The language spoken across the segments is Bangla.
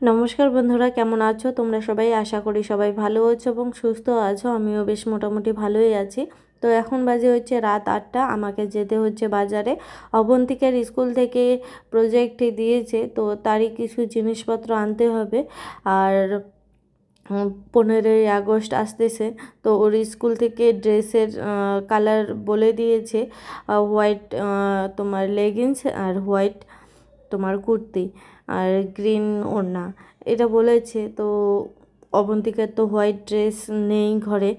নমস্কার বন্ধুরা, কেমন আছো? তোমরা সবাই আশা করি সবাই ভালো আছো এবং সুস্থ আছো। আমিও বেশ মোটামুটি ভালোই আছি। তো এখন বাজে হচ্ছে রাত আটটা, আমাকে যেতে হচ্ছে বাজারে। অবন্তিকার স্কুল থেকে প্রজেক্ট দিয়েছে, তো তারই কিছু জিনিসপত্র আনতে হবে। আর পনেরোই আগস্ট আসতেছে, তো ওর স্কুল থেকে ড্রেসের কালার বলে দিয়েছে হোয়াইট তোমার লেগিংস আর হোয়াইট তোমার কুর্তি। আর গ্রিন ওড়না, এটা বলেছে। তো অবন্তিকার তো হোয়াইট ড্রেস নেই ঘরে।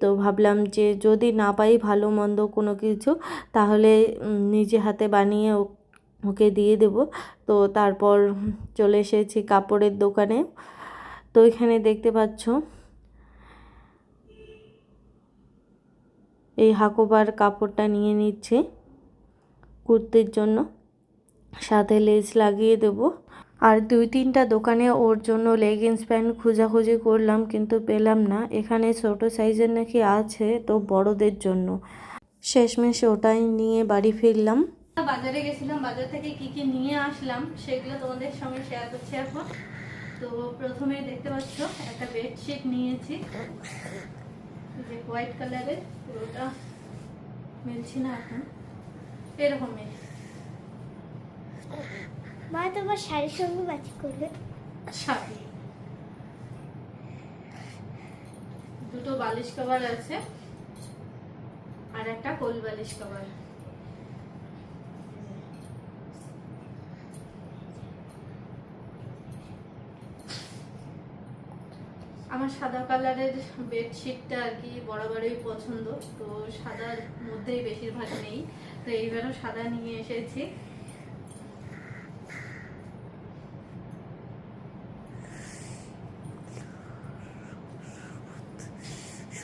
তো ভাবলাম যে যদি না পাই ভালো মন্দ কোনো কিছু, তাহলে নিজে হাতে বানিয়ে ওকে দিয়ে দেব। তো তারপর চলে এসেছি কাপড়ের দোকানে। তো এখানে দেখতে পাচ্ছ, এই হাকোবার কাপড়টা নিয়ে নিচ্ছে কুর্তির জন্য। সাথে লেস লাগিয়ে দেব। আর দুই তিনটা দোকানে ওর জন্য লেগিংস প্যান্ট খোঁজাখুঁজি করলাম, কিন্তু পেলাম না। এখানে ছোট সাইজের নাকি আছে, তো বড়দের জন্য। শেষমেশ ওটাই নিয়ে বাড়ি ফিরলাম। বাজারে গেছিলাম, বাজার থেকে কি কি নিয়ে আসলাম, সেগুলো তোমাদের সঙ্গে শেয়ার করছি এখন। তো প্রথমে দেখতে পাচ্ছ, একটা বেডশিট নিয়েছি। যে হোয়াইট কালারের পুরোটা মিলছি না এখন। এরকমই। মা তোমার শাড়ির সঙ্গে ম্যাচিং করবে। শাড়ি? দুটো বালিশ কভার আছে। আর একটা কোল বালিশ কভার আমার সাদা কালারের বেডশিটটা আর কি বরাবরই পছন্দ, তো সাদার মধ্যেই বেশিরভাগ নেই। তো এইবারও সাদা নিয়ে এসেছি।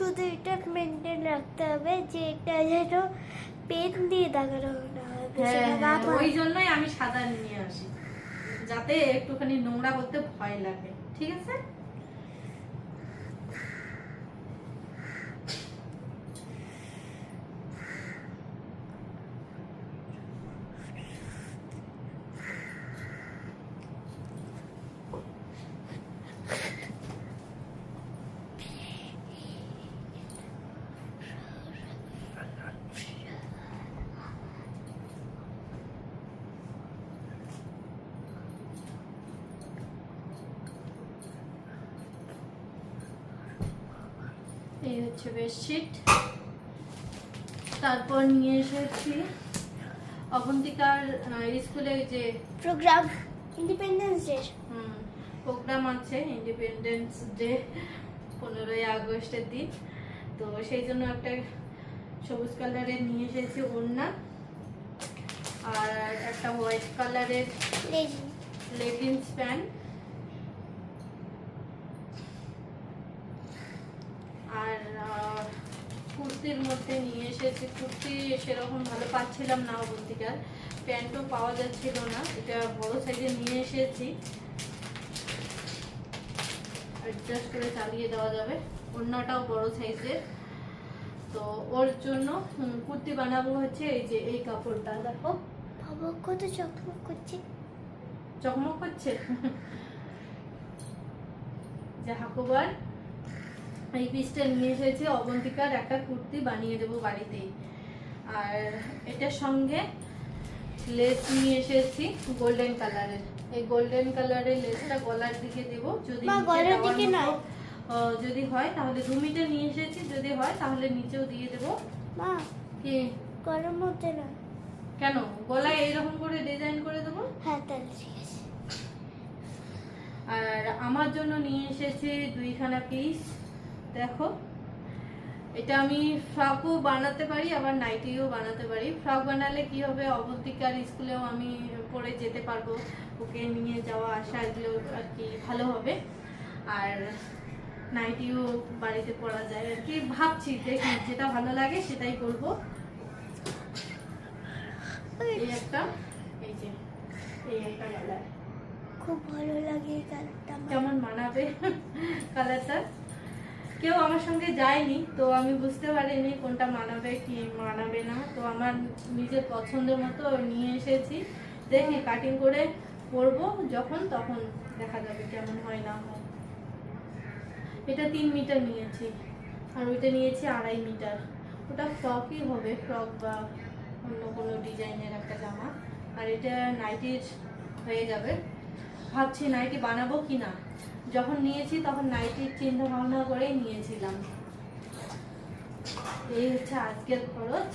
শুধু এটা মেনটেন রাখতে হবে যে এটা যেন পেন দিয়ে দাগানো না হয় হ্যাঁ, হ্যাঁ, ওই জন্যই আমি সাদা নিয়ে আসি যাতে একটুখানি নোংরা করতে ভয় লাগে ঠিক আছে এই হচ্ছে বেডশিট তারপর নিয়ে এসেছি অবন্তিকার স্কুলে যে প্রোগ্রাম ইন্ডিপেন্ডেন্স ডে প্রোগ্রাম আছে ইন্ডিপেন্ডেন্স ডে পনেরোই আগস্টের দিন। তো সেই জন্য একটা সবুজ কালারের নিয়ে এসেছি ওড়না আর একটা হোয়াইট কালারের লেগিংস প্যান্ট আর আহ, কুর্তির মধ্যে নিয়ে এসেছি কুর্তি সেরকম ভালো পাচ্ছিলাম না অবন্তিকার প্যান্টও পাওয়া যাচ্ছিল না এটা বড় সাইজে নিয়ে এসেছি। অ্যাডজাস্ট করে চালিয়ে দেওয়া যাবে অন্যটাও বড় সাইজের তো ওর জন্য কুর্তি বানাবো হচ্ছে এই যে এই কাপড়টা দেখো। কত চকমক করছে। চকমক করছে? যে হাকুবার এই পিসটা নিয়ে এসেছি অবন্তিকার একটা কুর্তি বানিয়ে দেবো বাড়িতেই। আর এটার সঙ্গে লেস নিয়ে এসেছি গোল্ডেন কালারের এই গোল্ডেন কালারের লেসটা গলার দিকে দেবো যদি গলার দিকে। আহ, যদি হয় তাহলে দু মিটার নিয়ে এসেছি যদি হয় তাহলে নিচেও দিয়ে দেবো। মা কি? গরম না কেন? গলায় এইরকম করে ডিজাইন করে দেবো? হ্যাঁ তাহলে ঠিক আছে। আর আমার জন্য নিয়ে এসেছি দুইখানা পিস দেখো। এটা আমি ফ্রকও বানাতে পারি আবার নাইটিও বানাতে পারি। ফ্রক বানালে কি হবে? অবন্তিকার স্কুলেও আমি পরে যেতে পারব। ওকে নিয়ে যাওয়া আসা এগুলো আর কি ভালো হবে। আর নাইটিও বাড়িতে পরা যায় আর কি। ভাবছি দেখি যেটা ভালো লাগে সেটাই করব। এই একটা এই যে এই একটা কালার খুব ভালো লাগে কালারটা কেমন মানাবে? কালারটা কেউ আমার সঙ্গে যায়নি, তো আমি বুঝতে পারিনি কোনটা মানাবে কি মানাবে না। তো আমার নিজের পছন্দের মতো নিয়ে এসেছি। দেখি কাটিং করে পরবো যখন তখন দেখা যাবে কেমন হয় না হয়। এটা তিন মিটার নিয়েছি, আর ওইটা নিয়েছি আড়াই মিটার। ওটা ফ্রকই হবে ফ্রক বা অন্য কোনো ডিজাইনের একটা জামা। আর এটা নাইটির হয়ে যাবে। ভাবছি নাইটি বানাবো কি না যখন নিয়েছি তখন নাইটির চিন্তা ভাবনা করেই নিয়েছিলাম। এই হচ্ছে আজকের খরচ।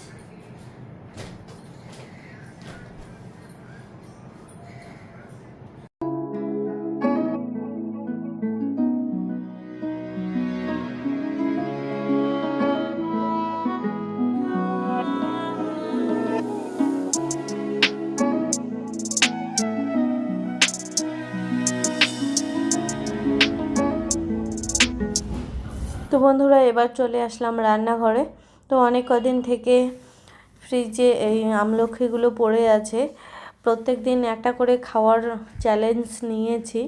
তো বন্ধুরা, এবার চলে আসলাম রান্নাঘরে। তো অনেক কদিন থেকে ফ্রিজে এই আমলখিগুলো পড়ে আছে। প্রত্যেক দিন একটা করে খাওয়ার চ্যালেঞ্জ নিয়েছি।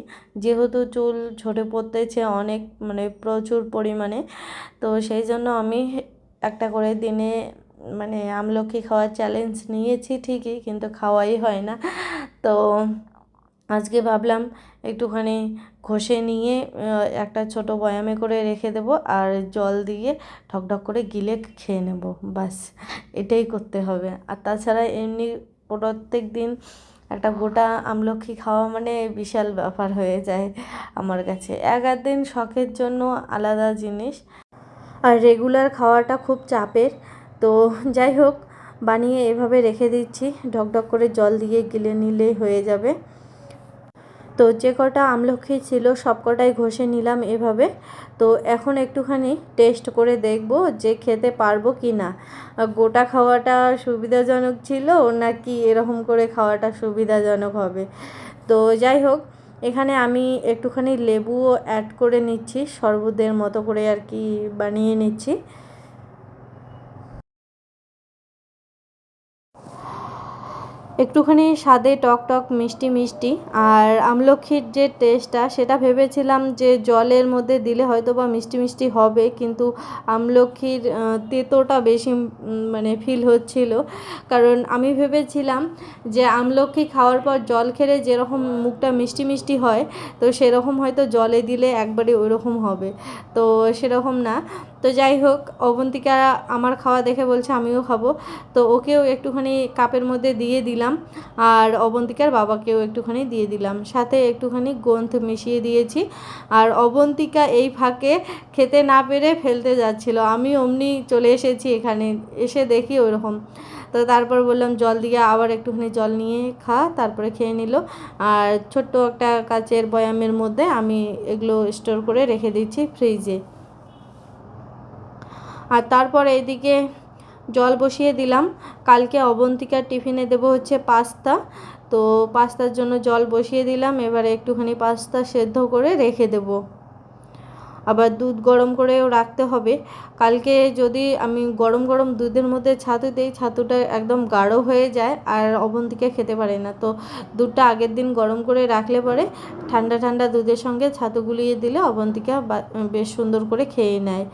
যেহেতু চুল ঝরে পড়তেছে অনেক মানে প্রচুর পরিমাণে। তো সেই জন্য আমি একটা করে দিনে মানে আমলকি খাওয়ার চ্যালেঞ্জ নিয়েছি ঠিকই, কিন্তু খাওয়াই হয় না। তো আজকে ভাবলাম একটুখানি ঘষে নিয়ে একটা ছোট বয়ামে করে রেখে দেব আর জল দিয়ে ঠকঠক করে গিলে খেয়ে নেব বাস এটাই করতে হবে। আর তাছাড়া এমনি প্রত্যেক দিন একটা গোটা আমলকি খাওয়া মানে বিশাল ব্যাপার হয়ে যায় আমার কাছে। এক দিন শখের জন্য আলাদা জিনিস। আর রেগুলার খাওয়াটা খুব চাপের, তো যাই হোক, বানিয়ে এভাবে রেখে দিচ্ছি। ঢকঢক করে জল দিয়ে গিলে নিলেই হয়ে যাবে। তো যে কটা আমলকি ছিল সব কটাই ঘষে নিলাম এভাবে। তো এখন একটুখানি টেস্ট করে দেখব যে খেতে পারব কি না গোটা খাওয়াটা সুবিধাজনক ছিল নাকি এরকম করে খাওয়াটা সুবিধাজনক হবে? তো যাই হোক, এখানে আমি একটুখানি লেবুও অ্যাড করে নিচ্ছি, শরবতের মতো করে আর কি বানিয়ে নিচ্ছি। একটুখানি স্বাদে টক টক মিষ্টি মিষ্টি। আর আমলখির যে টেস্টটা সেটা ভেবেছিলাম যে জলের মধ্যে দিলে হয়তো বা মিষ্টি মিষ্টি হবে কিন্তু আহ, তেতোটা বেশি মানে ফিল হচ্ছিল। কারণ আমি ভেবেছিলাম যে আমলকি খাওয়ার পর জল খেলে যেরকম মুখটা মিষ্টি মিষ্টি হয় তো সেরকম হয়তো জলে দিলে একবারে ওইরকম হবে। তো সেরকম না। তো যাই হোক, অবন্তিকা আমার খাওয়া দেখে বলছে, আমিও খাব। তো ওকেও একটুখানি কাপের মধ্যে দিয়ে দিলাম আর অবন্তিকার বাবাকেও একটুখানি দিয়ে দিলাম। সাথে একটুখানি গন্থ মিশিয়ে দিয়েছি আর অবন্তিকা এই ফাঁকে খেতে না পেরে ফেলতে যাচ্ছিল। আমি অমনি চলে এসেছি এখানে, এসে দেখি ওইরকম তো তারপর বললাম, জল দিয়ে আবার একটুখানি জল নিয়ে খা। তারপরে খেয়ে নিল। আর ছোট্ট একটা কাচের বয়ামের মধ্যে আমি এগুলো স্টোর করে রেখে দিচ্ছি ফ্রিজে। আর তারপর এইদিকে জল বসিয়ে দিলাম। কালকে অবন্তিকার টিফিনে দেবো হচ্ছে পাস্তা। তো পাস্তার জন্য জল বসিয়ে দিলাম, এবারে একটুখানি পাস্তা সেদ্ধ করে রেখে দেব। আবার দুধ গরম করেও রাখতে হবে। কালকে যদি আমি গরম গরম দুধের মধ্যে ছাতু দিই, ছাতুটা একদম গাঢ় হয়ে যায় আর অবন্তিকা খেতে পারে না। তো দুধটা আগের দিন গরম করে রাখলে পরে ঠান্ডা ঠান্ডা দুধের সঙ্গে ছাতু গুলিয়ে দিলে অবন্তিকা বেশ সুন্দর করে খেয়ে নেয়।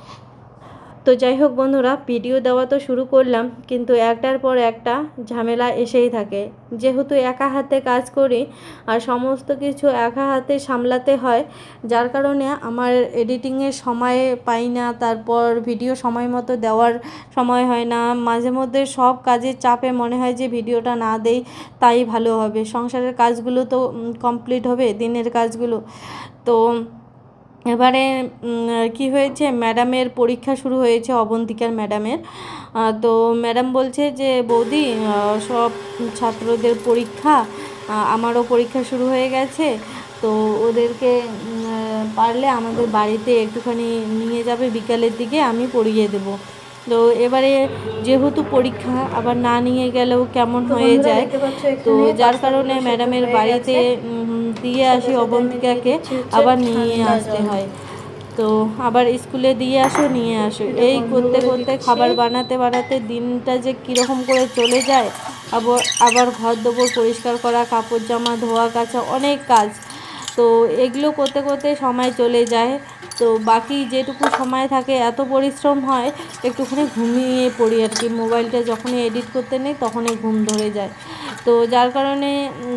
তো যাই হোক বন্ধুরা, ভিডিও দেওয়া তো শুরু করলাম, কিন্তু একটার পর একটা ঝামেলা এসেই থাকে। যেহেতু একা হাতে কাজ করি আর সমস্ত কিছু একা হাতে সামলাতে হয়, যার কারণে আমার এডিটিংয়ের সময় পাই না, তারপর ভিডিও সময় মতো দেওয়ার সময় হয় না। মাঝে মধ্যে সব কাজের চাপে মনে হয় যে ভিডিওটা না দেই, তাই ভালো হবে। সংসারের কাজগুলো তো কমপ্লিট হবে, দিনের কাজগুলো। তো এবারে কি হয়েছে? ম্যাডামের পরীক্ষা শুরু হয়েছে অবন্তিকার ম্যাডামের। তো ম্যাডাম বলছে যে বৌদি সব ছাত্রদের পরীক্ষা আমারও পরীক্ষা শুরু হয়ে গেছে। তো ওদেরকে পারলে আমাদের বাড়িতে একটুখানি নিয়ে যাবে বিকালের দিকে আমি পড়িয়ে দেবো। তো এবারে যেহেতু পরীক্ষা আবার না নিয়ে গেলেও কেমন হয়ে যায় তো যার কারণে ম্যাডামের বাড়িতে দিয়ে আসি অবন্তিকাকে, আবার নিয়ে আসতে হয়। তো আবার স্কুলে দিয়ে আসো, নিয়ে আসো। এই করতে করতে খাবার বানাতে বানাতে দিনটা যে কীরকম করে চলে যায় আবার আবার ঘর দোবর পরিষ্কার করা, কাপড় জামা, ধোয়া, কাচা অনেক কাজ। তো এগুলো করতে করতে সময় চলে যায়। তো বাকি যেটুকু সময় থাকে এত পরিশ্রম হয় একটুখানি ঘুমিয়ে পড়ি আর কি। মোবাইলটা যখনই এডিট করতে নেই তখনই ঘুম ধরে যায়। তো যার কারণে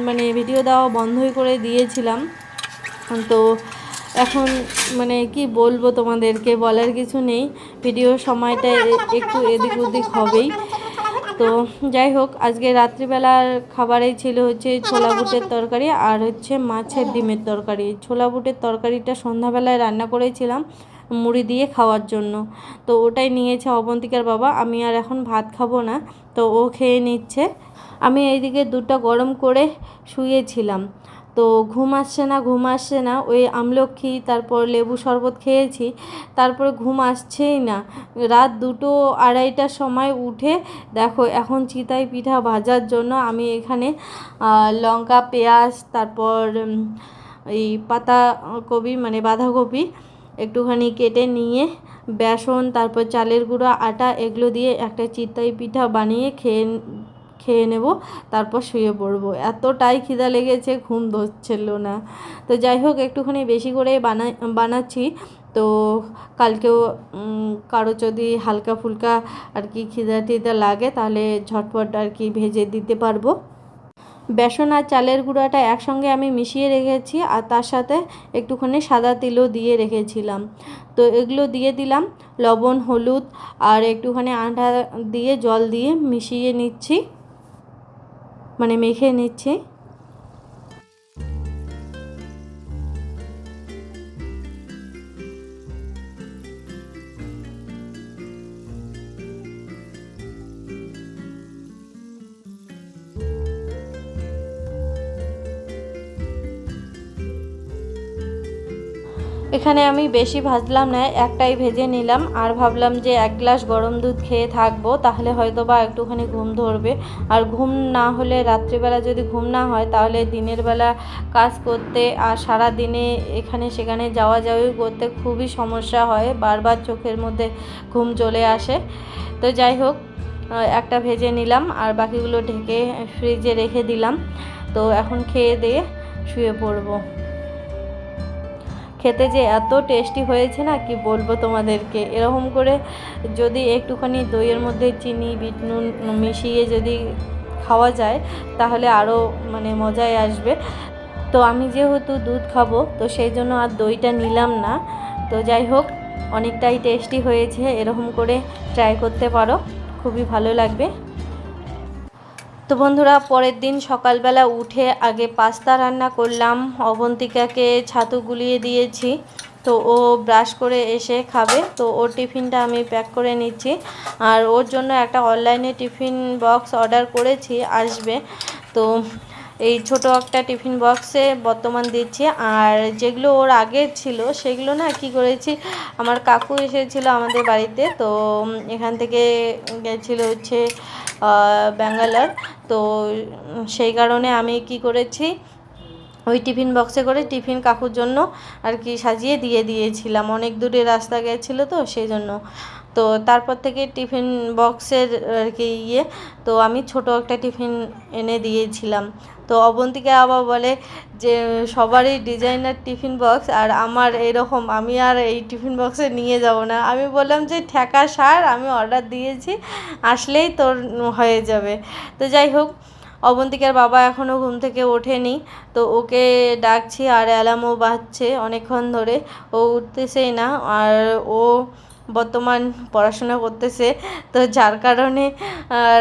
মানে ভিডিও দেওয়া বন্ধই করে দিয়েছিলাম। তো এখন মানে কি বলব তোমাদেরকে বলার কিছু নেই। ভিডিও সময়টা একটু এদিক ওদিক হবেই। তো যাই হোক, আজকে রাত্রিবেলার খাবারেই ছিল হচ্ছে ছোলা বুটের তরকারি আর হচ্ছে মাছের ডিমের তরকারি। ছোলা বুটের তরকারিটা সন্ধ্যাবেলায় রান্না করেছিলাম মুড়ি দিয়ে খাওয়ার জন্য। তো ওটাই নিয়েছে অবন্তিকার বাবা। আমি আর এখন ভাত খাব না, তো ও খেয়ে নিচ্ছে। আমি এইদিকে দুটা গরম করে শুয়েছিলাম। তো ঘুম আসছে না, ঘুম আসছে না। ওই আমলক্ষী, তারপর লেবু শরবত খেয়েছি। তারপরে ঘুম আসছেই না। রাত দুটো আড়াইটার সময় উঠে দেখো, এখন চিতাই পিঠা ভাজার জন্য আমি এখানে লঙ্কা, পেঁয়াজ, তারপর এই পাতা কপি মানে বাঁধাকপি একটুখানি কেটে নিয়ে, বেসন, তারপর চালের গুঁড়ো, আটা, এগুলো দিয়ে একটা চিতাই পিঠা বানিয়ে খেয়ে খেয়ে নেব, তারপর শুয়ে পড়ব। এতটাই খিদা লেগেছে, ঘুম ধরছিল না। তো যাই হোক, একটুখানি বেশি করে বানাই বানাচ্ছি। তো কালকেও কারও যদি হালকা ফুলকা আর কি খিদা টিদা লাগে, তাহলে ঝটপট আর কি ভেজে দিতে পারব। বেসন আর চালের গুঁড়াটা একসঙ্গে আমি মিশিয়ে রেখেছি, আর তার সাথে একটুখানি সাদা তিলও দিয়ে রেখেছিলাম। তো এগুলো দিয়ে দিলাম, লবণ, হলুদ, আর একটুখানি আটা দিয়ে, জল দিয়ে মিশিয়ে নিচ্ছি। মানে মেখে নিচ্ছি। এখানে আমি বেশি ভাজলাম না, একটাই ভেজে নিলাম। আর ভাবলাম যে এক গ্লাস গরম দুধ খেয়ে থাকব, তাহলে হয়তো বা একটুখানি ঘুম ধরবে। আর ঘুম না হলে রাত্রিবেলা যদি ঘুম না হয়, তাহলে দিনের বেলা কাজ করতে আর সারা দিনে এখানে সেখানে যাওয়া যাওয়ি করতে খুবই সমস্যা হয়। বারবার চোখের মধ্যে ঘুম চলে আসে। তো যাই হোক একটা ভেজে নিলাম আর বাকিগুলো ঢেকে ফ্রিজে রেখে দিলাম। তো এখন খেয়ে দিয়ে শুয়ে পড়ব। খেতে যে এত টেস্টি হয়েছে না, কি বলব তোমাদেরকে? এরকম করে যদি একটুখানি দইয়ের মধ্যে চিনি, বিট নুন মিশিয়ে যদি খাওয়া যায়, তাহলে আরও মানে মজাই আসবে। তো আমি যেহেতু দুধ খাব, তো সেই জন্য আর দইটা নিলাম না। তো যাই হোক, অনেকটাই টেস্টি হয়েছে, এরকম করে ট্রাই করতে পারো। খুবই ভালো লাগবে। তো বন্ধুরা, পরের দিন সকালবেলা উঠে আগে পাস্তা রান্না করলাম। অবন্তিকাকে ছাতু গুলিয়ে দিয়েছি। তো ও ব্রাশ করে এসে খাবে। তো ওর টিফিনটা আমি প্যাক করে নিচ্ছি। আর ওর জন্য একটা অনলাইনে টিফিন বক্স অর্ডার করেছি, আসবে। তো এই ছোট একটা টিফিন বক্সে বর্তমান দিচ্ছি। আর যেগুলো ওর আগে ছিল, সেগুলো না কি করেছি, আমার কাকু এসেছিল আমাদের বাড়িতে। তো এখান থেকে গেছিল হচ্ছে ব্যাঙ্গালোর। তো সেই কারণে আমি কি করেছি, ওই টিফিন বক্সে করে টিফিন কাকুর জন্য আর কি সাজিয়ে দিয়ে দিয়েছিলাম। অনেক দূরে রাস্তা গেছিল তো সেই জন্য। তো তারপর থেকে টিফিন বক্সের আর কি ইয়ে তো আমি ছোট একটা টিফিন এনে দিয়েছিলাম। তো অবন্তিকা আবার বলে যে, সবারই ডিজাইনার টিফিন বক্স আর আমার এরকম, আমি আর এই টিফিন বক্সে নিয়ে যাব না। আমি বললাম যে, ঠেকা সার, আমি অর্ডার দিয়েছি, আসলেই তোর হয়ে যাবে। তো যাই হোক, অবন্তিকার বাবা এখনও ঘুম থেকে ওঠেনি, তো ওকে ডাকছি আর অ্যালার্মও বাজছে অনেকক্ষণ ধরে। ও উঠতেছেই না, আর ও বর্তমান পড়াশোনা করতেছে। তো যার কারণে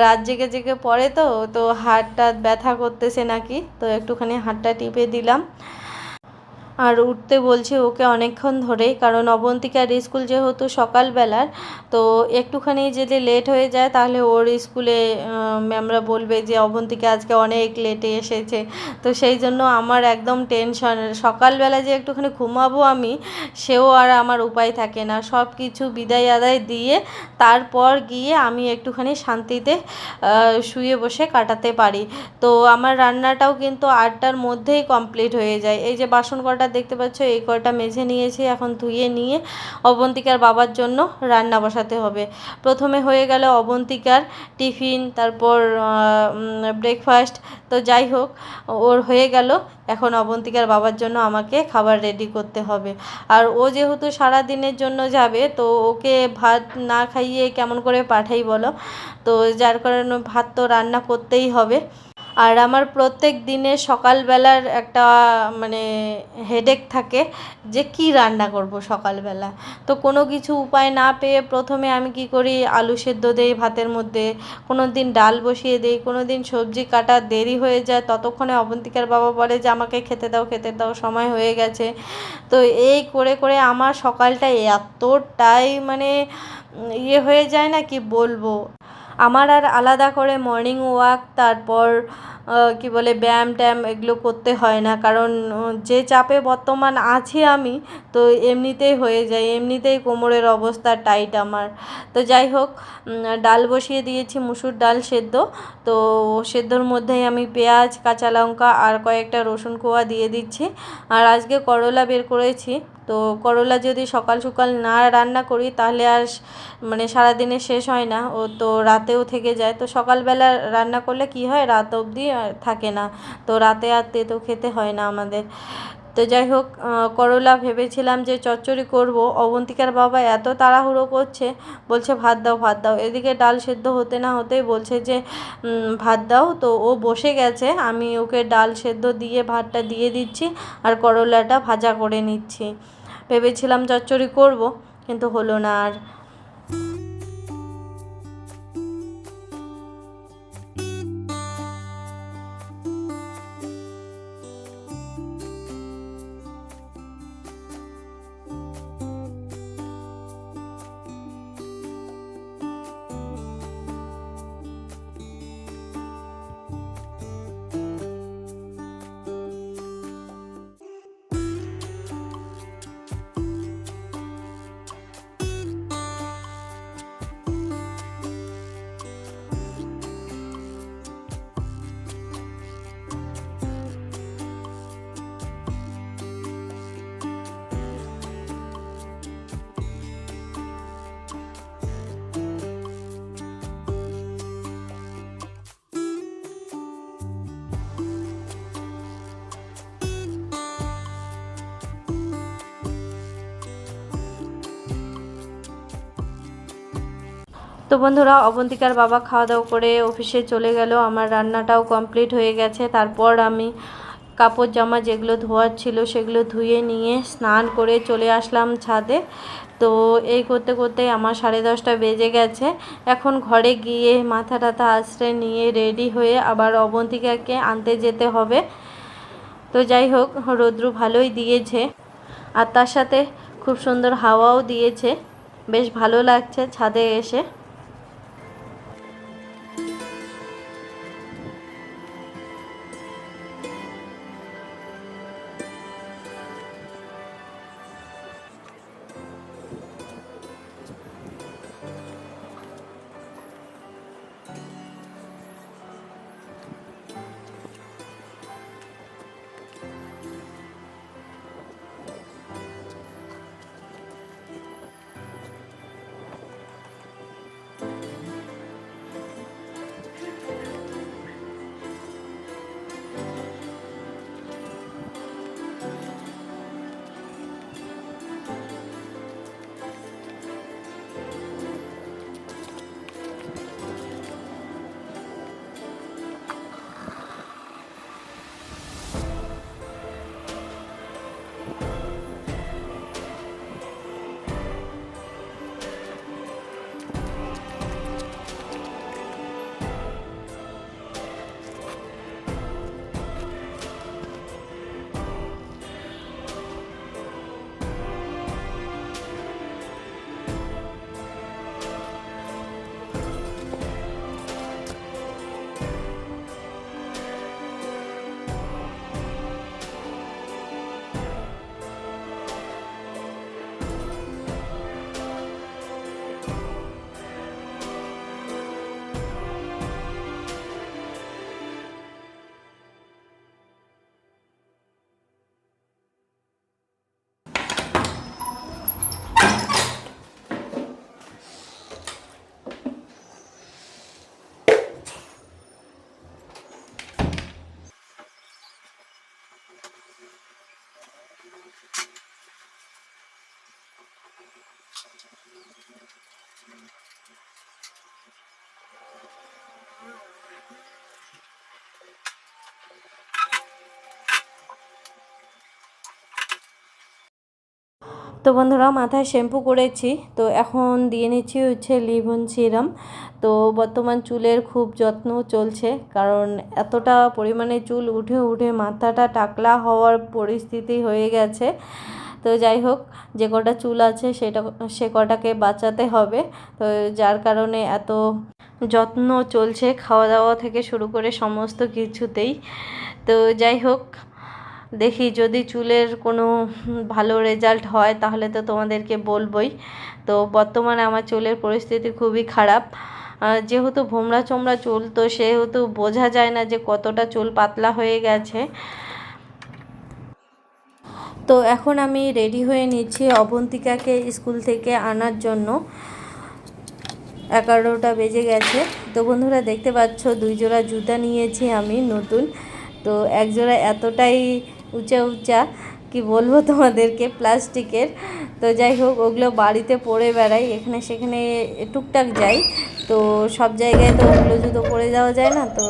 রাত জেগে জেগে পড়ে তো তো হাড়টা ব্যথা করতেছে নাকি? তো একটুখানি হাড়টা টিপে দিলাম। আর উঠতে বলছি ওকে অনেকক্ষণ ধরেই, কারণ অবন্তিকার স্কুল যেহেতু সকালবেলার, তো একটুখানি যদি লেট হয়ে যায় তাহলে ওর স্কুলে ম্যামরা বলবে যে অবন্তিকা আজকে অনেক লেটে এসেছে। তো সেই জন্য আমার একদম টেনশন সকালবেলা যে একটুখানি ঘুমাবো আমি, সেও আর আমার উপায় থাকে না। সব কিছু বিদায় আদায় দিয়ে তারপর গিয়ে আমি একটুখানি শান্তিতে শুয়ে বসে কাটাতে পারি। তো আমার রান্নাটাও কিন্তু আটটার মধ্যেই কমপ্লিট হয়ে যায়। এই যে বাসন কটা দেখতে পাচ্ছ এই কটা মেঝে নিয়েছি, এখন ধুয়ে নিয়ে অবন্তিকার বাবার জন্য রান্না বসাতে হবে। প্রথমে হয়ে গেল অবন্তিকার টিফিন, তারপর ব্রেকফাস্ট তো যাই হোক, ওর হয়ে গেল। এখন অবন্তিকার বাবার জন্য আমাকে খাবার রেডি করতে হবে। আর ও যেহেতু সারা দিনের জন্য যাবে, তো ওকে ভাত না খাইয়ে কেমন করে পাঠাই বলো? তো যার কারণে ভাত তো রান্না করতেই হবে। আর আমার প্রত্যেক দিনে সকালবেলার একটা মানে হেডেক থাকে যে কি রান্না করব সকালবেলা। তো কোনো কিছু উপায় না পেয়ে প্রথমে আমি কি করি, আলু সেদ্ধ দেই ভাতের মধ্যে কোনো দিন ডাল বসিয়ে দিই কোনো দিন সবজি কাটা দেরি হয়ে যায়, ততক্ষণে অবন্তিকার বাবা বলে যে, আমাকে খেতে দাও খেতে দাও, সময় হয়ে গেছে। তো এই করে করে আমার সকালটা এতটাই মানে ইয়ে হয়ে যায় না কি বলব? আমার আর আলাদা করে মর্নিং ওয়াক তারপর কি বলে, ব্যায়াম ট্যায়াম এগুলো করতে হয় না। কারণ যে চাপে বর্তমান আছি আমি, তো এমনিতেই হয়ে যায়। এমনিতেই কোমরের অবস্থা টাইট আমার। তো যাই হোক ডাল বসিয়ে দিয়েছি, মুসুর ডাল সেদ্ধ। তো সেদ্ধর মধ্যেই আমি পেঁয়াজ, কাঁচা লঙ্কা আর কয়েকটা রসুন কোয়া দিয়ে দিচ্ছি। আর আজকে করলা বের করেছি। তো করলা যদি সকাল সকাল না রান্না করি, তাহলে আর মানে সারাদিনে শেষ হয় না। ও তো রাতেও থেকে যায়। তো সকালবেলা রান্না করলে কি হয়? রাত অবধি থাকে না। তো রাতে আর তেতো খেতে হয় না আমাদের। তো যাই হোক করলা ভেবেছিলাম যে চচ্চড়ি করব। অবন্তিকার বাবা এত তাড়াহুড়ো করছে, বলছে, ভাত দাও ভাত দাও। এদিকে ডাল সেদ্ধ হতে না হতেই বলছে যে ভাত দাও। তো ও বসে গেছে। আমি ওকে ডাল সেদ্ধ দিয়ে, ভাতটা দিয়ে দিচ্ছি আর করলাটা ভাজা করে নিচ্ছি। ভেবেছিলাম চচ্চড়ি করব, কিন্তু হলো না আর। তো বন্ধুরা, অবন্তিকার বাবা খাওয়া দাওয়া করে অফিসে চলে গেল। আমার রান্নাটাও কমপ্লিট হয়ে গেছে। তারপর আমি কাপড় জামা যেগুলো ধোয়ার ছিল সেগুলো ধুয়ে নিয়ে স্নান করে চলে আসলাম ছাদে। তো এই করতে করতে আমার সাড়ে দশটা বেজে গেছে। এখন ঘরে গিয়ে মাথা টাথা আশ্রয় নিয়ে রেডি হয়ে আবার অবন্তিকাকে আনতে যেতে হবে। তো যাই হোক, রৌদ্র ভালোই দিয়েছে। আর তার সাথে খুব সুন্দর হাওয়াও দিয়েছে। বেশ ভালো লাগছে ছাদে এসে। তো বন্ধুরা মাথায় শ্যাম্পু করেছি, তো এখন দিয়ে নিচ্ছি হচ্ছে লিভন সিরাম। তো বর্তমান চুলের খুব যত্ন চলছে, কারণ এতটা পরিমাণে চুল উঠে উঠে মাথাটা টাকলা হওয়ার পরিস্থিতি হয়ে গেছে। তো যাই হোক, যে কটা চুল আছে সেটা, সে কটাকে বাঁচাতে হবে। তো যার কারণে এত যত্ন চলছে, খাওয়া দাওয়া থেকে শুরু করে সমস্ত কিছুতেই। তো যাই হোক দেখি যদি চুলের কোনো ভালো রেজাল্ট হয়, তাহলে তো তোমাদেরকে বলবই। তো বর্তমানে আমার চুলের পরিস্থিতি খুবই খারাপ। যেহেতু ভোমরা চোমরা চুল, তো সেহেতু বোঝা যায় না যে কতটা চুল পাতলা হয়ে গেছে। তো এখন আমি রেডি হয়ে নিচ্ছি অবন্তিকাকে স্কুল থেকে আনার জন্য। এগারোটা বেজে গেছে। তো বন্ধুরা, দেখতে পাচ্ছ দুই জোড়া জুতা নিয়েছি আমি নতুন। তো এক জোড়া এতটাই উঁচা উঁচা, কি বলব তোমাদেরকে, প্লাস্টিকের। তো যাই হোক, ওগুলো বাড়িতে পড়ে বেড়াই, এখানে সেখানে টুকটাক যাই। তো সব জায়গায় তো ওগুলো জুতো পরে যাওয়া যায় না, তো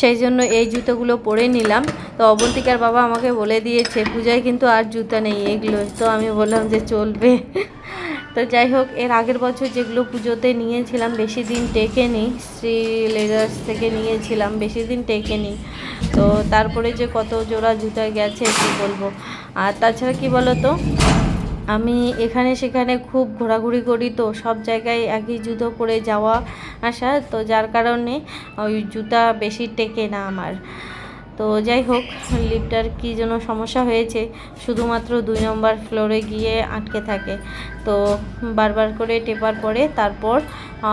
সেই জন্য এই জুতোগুলো পরে নিলাম। তো অবন্তিকার বাবা আমাকে বলে দিয়েছে, পূজায় কিন্তু আর জুতা নেই এগুলো। তো আমি বললাম যে, চলবে। তো যাই হোক, এর আগের বছর যেগুলো পুজোতে নিয়েছিলাম, বেশি দিন টেকেনি শ্রী লেদার্স থেকে নিয়েছিলাম, বেশি দিন টেকেনি। তো তারপরে যে কত জোড়া জুতা গেছে, কি বলব? আর তাছাড়া কি বলো তো আমি এখানে সেখানে খুব ঘোরাঘুরি করি তো, সব জায়গায় একই জুতো পরে যাওয়া আসা, তো যার কারণে ওই জুতা বেশি টেকে না আমার। তো যাই হোক লিফটার কী যেন সমস্যা হয়েছে। শুধুমাত্র দুই নম্বর ফ্লোরে গিয়ে আটকে থাকে। তো বারবার করে টেপার পরে তারপর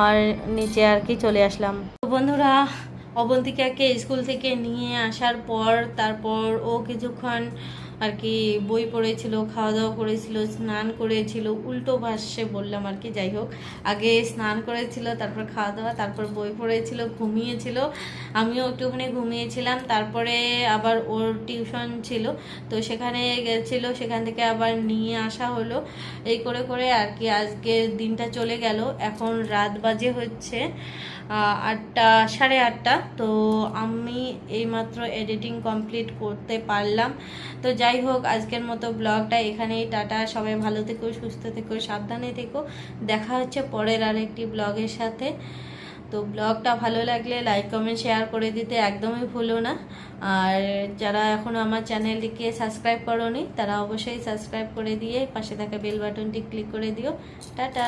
আর নিচে আর কি চলে আসলাম। তো বন্ধুরা, অবন্তিকাকে স্কুল থেকে নিয়ে আসার পর তারপর ও কিছুক্ষণ আর কি, বই পড়েছিল খাওয়া দাওয়া করেছিল, স্নান করেছিল, উল্টো ভাষ্যে বললাম আর কি, যাই হোক। আগে স্নান করেছিল, তারপর খাওয়া দাওয়া তারপর বই পড়েছিল, ঘুমিয়েছিল। আমিও একটুখানি ঘুমিয়েছিলাম, তারপরে আবার ওর টিউশন ছিল, তো সেখানে গেছিল, সেখান থেকে আবার নিয়ে আসা হলো। এই করে করে আর কি আজকে দিনটা চলে গেল। এখন রাত বাজে হচ্ছে। আটটা, সাড়ে আটটা। তো আমি এইমাত্র এডিটিং কমপ্লিট করতে পারলাম। তো যাই হোক, আজকের মতো ব্লগটা এখানেই টাটা। সবাই ভালো থেকো, সুস্থ থেকো, সাবধানে থেকো। দেখা হচ্ছে পরের আরেকটি ব্লগের সাথে। তো ব্লগটা ভালো লাগলে লাইক কমেন্ট শেয়ার করে দিতে একদমই ভুলো না। আর যারা এখনও আমার চ্যানেলটিকে সাবস্ক্রাইব করোনি, তারা অবশ্যই সাবস্ক্রাইব করে দিয়ে পাশে থাকা বেল বাটনটি ক্লিক করে দিও। টাটা!